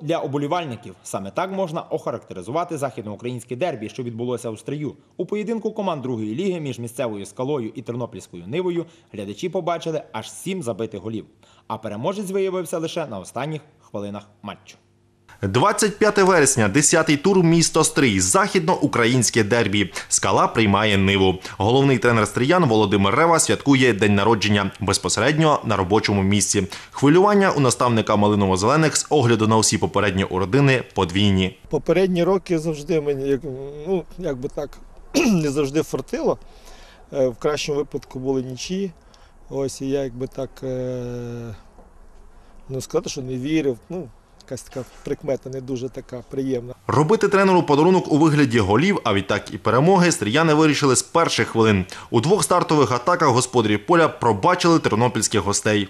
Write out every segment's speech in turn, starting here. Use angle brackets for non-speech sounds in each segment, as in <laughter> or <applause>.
Для оболівальників саме так можна охарактеризувати західноукраїнське дербі, що відбулося у стрию. У поєдинку команд другої ліги між місцевою скалою і тернопільською нивою глядачі побачили аж сім забитих голів. А переможець виявився лише на останніх хвилинах матчу. 25 вересня, 10-й тур місто Стрий, західноукраїнське дербі. Скала приймає ниву. Головний тренер стриян Володимир Рева святкує день народження безпосередньо на робочому місці. Хвилювання у наставника Малиново-зелених з огляду на усі попередні уродини подвійні. Попередні роки завжди мені, ну, як би так, <clears throat> не завжди фартило. Е, В кращому випадку були нічі. Ось, і я якби так, е, ну сказати, що не вірив. Ну, якась така прикмета не дуже така приємна. Робити тренеру подарунок у вигляді голів, а відтак і перемоги, стріяни вирішили з перших хвилин. У двох стартових атаках господарі поля пробачили тернопільських гостей.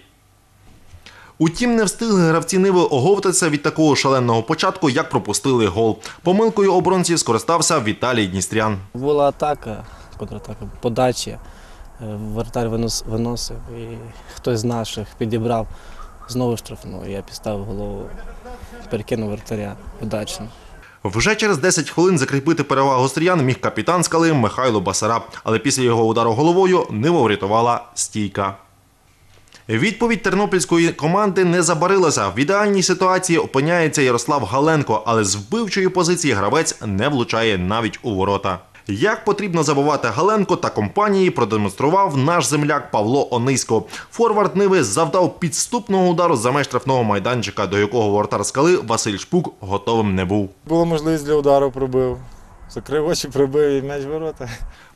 Утім, не встигли гравці Ниви оговтатися від такого шаленого початку, як пропустили гол. Помилкою оборонців скористався Віталій Дністрян. Була атака, контратака, подачі. Е, Вратар винос, виносив і хтось з наших підібрав знову штрафну. Я підставив голову, перекинув вратаря удачно. Вже через 10 хвилин закріпити перевагу стріян міг капітан скали Михайло Басараб, але після його удару головою Нива врятувала стійка. Відповідь тернопільської команди не забарилася. В ідеальній ситуації опиняється Ярослав Галенко, але з вбивчої позиції гравець не влучає навіть у ворота. Як потрібно забувати Галенко та компанії, продемонстрував наш земляк Павло Онисько. Форвард Ниви завдав підступного удару за меж штрафного майданчика, до якого воротар скали Василь Шпук готовим не був. Була можливість для удару пробив. Закрив очі, пробив і м'яч ворота.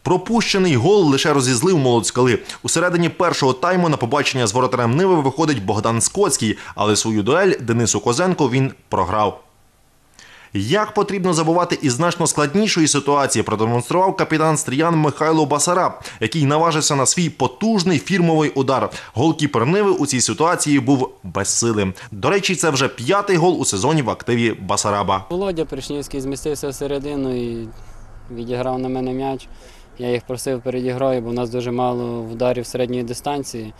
Пропущений гол лише розізлив молодь скали. У середині першого тайму на побачення з воротарем Ниви виходить Богдан Скоцький, але свою дуель Денису Козенко він програв. Як потрібно забувати із значно складнішої ситуації, продемонстрував капітан Стріян Михайло Басараб, який наважився на свій потужний фірмовий удар. Голкіпер Ниви у цій ситуації був безсилим. До речі, це вже п'ятий гол у сезоні в активі Басараба. Володя Пришнівський змістився всередину і відіграв на мене м'яч. Я їх просив перед ігрою, бо в нас дуже мало ударів середньої дистанції.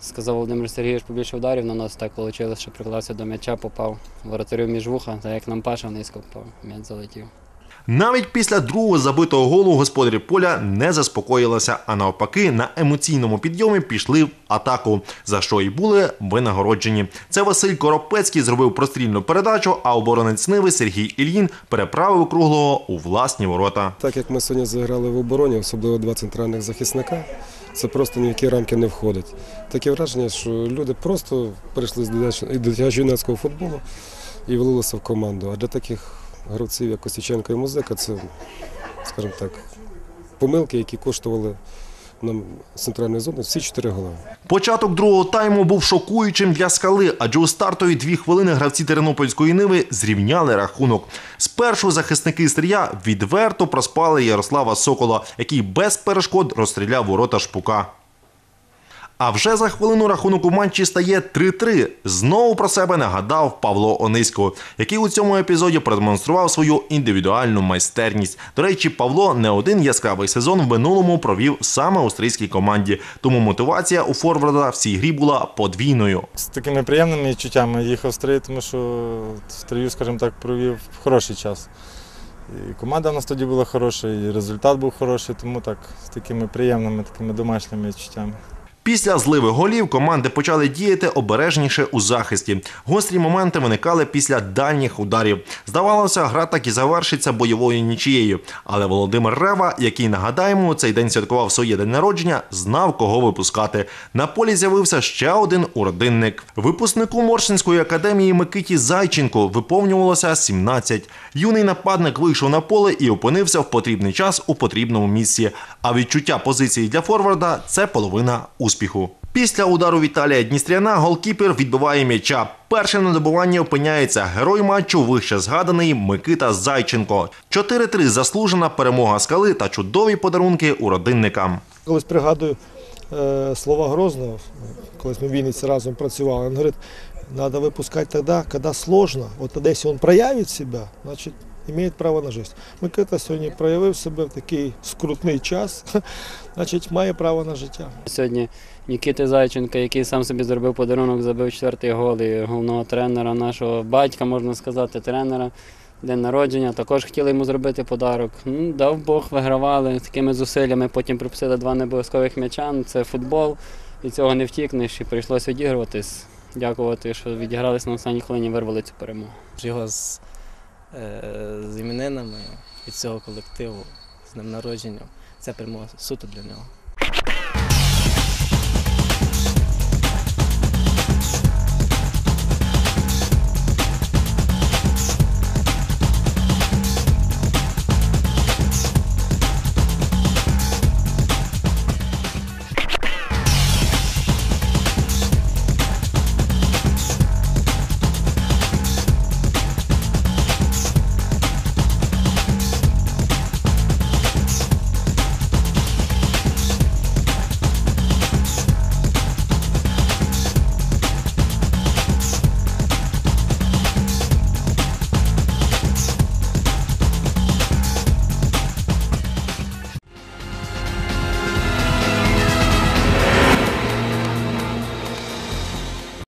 Сказав Володимир Сергійович побільше ударів на нас так вийшло, що приклався до м'яча, попав воротарю між вуха, та як нам Паша низько впав, м'яч залетів. Навіть після другого забитого голу господарі поля не заспокоїлися, а навпаки, на емоційному підйомі пішли в атаку, за що й були винагороджені. Це Василь Коропецький зробив прострільну передачу, а оборонець Ниви Сергій Ільїн переправив круглого у власні ворота. Так як ми сьогодні заграли в обороні, особливо два центральних захисника, це просто ні в які рамки не входить. Таке враження, що люди просто перейшли з дитячо-юнацького футболу і влилися в команду. А для таких гравців, як Костюченко і Музика, це, скажімо так, помилки, які коштували нам з центральної зони всі чотири голи. Початок другого тайму був шокуючим для скали, адже у стартові дві хвилини гравці Тернопільської ниви зрівняли рахунок. Спершу захисники стрія відверто проспали Ярослава Сокола, який без перешкод розстріляв ворота шпука. А вже за хвилину рахунок у матчі стає 3-3. Знову про себе нагадав Павло Онисько, який у цьому епізоді продемонстрував свою індивідуальну майстерність. До речі, Павло не один яскравий сезон в минулому провів саме у стрийській команді, тому мотивація у Форварда в цій грі була подвійною. З такими приємними відчуттями їхав стрій, тому що стрію, скажімо так, провів хороший час. І команда в нас тоді була хороша, і результат був хороший, тому так, з такими приємними, такими домашніми відчуттями. Після зливи голів команди почали діяти обережніше у захисті. Гострі моменти виникали після дальніх ударів. Здавалося, гра так і завершиться бойовою нічією. Але Володимир Рева, який нагадаємо, у цей день святкував своє день народження, знав, кого випускати. На полі з'явився ще один уродинник. Випускнику Моршинської академії Микиті Зайченко виповнювалося 17. Юний нападник вийшов на поле і опинився в потрібний час у потрібному місці. А відчуття позиції для форварда це половина успіху. Після удару Віталія Дністряна голкіпер відбиває м'яча. Першим на добуванні опиняється герой матчу, вище згаданий Микита Зайченко. 4-3 заслужена перемога скали та чудові подарунки у родинникам. Колись пригадую е, слова Грозного, колись ми в Вінниці разом працювали, він говорить, треба випускати тоді, коли сложно. От якщо він проявить себе, значить мають <laughs> право на життя. Микита сьогодні проявив себе в такий скрутний час, значить, має право на життя. Сьогодні Нікіти Зайченка, який сам собі зробив подарунок, забив четвертий гол і головного тренера, нашого батька, можна сказати, тренера. День народження, також хотіли йому зробити подарок. Ну, дав Бог, вигравали такими зусиллями. Потім припустили два необов'язкових м'яча. Ну, Це футбол, і цього не втікнеш. І прийшлося відігруватись. Дякувати, що відігрались на останній хвилині, вирвали цю перемогу. Його з, з іменинами від цього колективу, з днем народження. Це прямо суто для нього.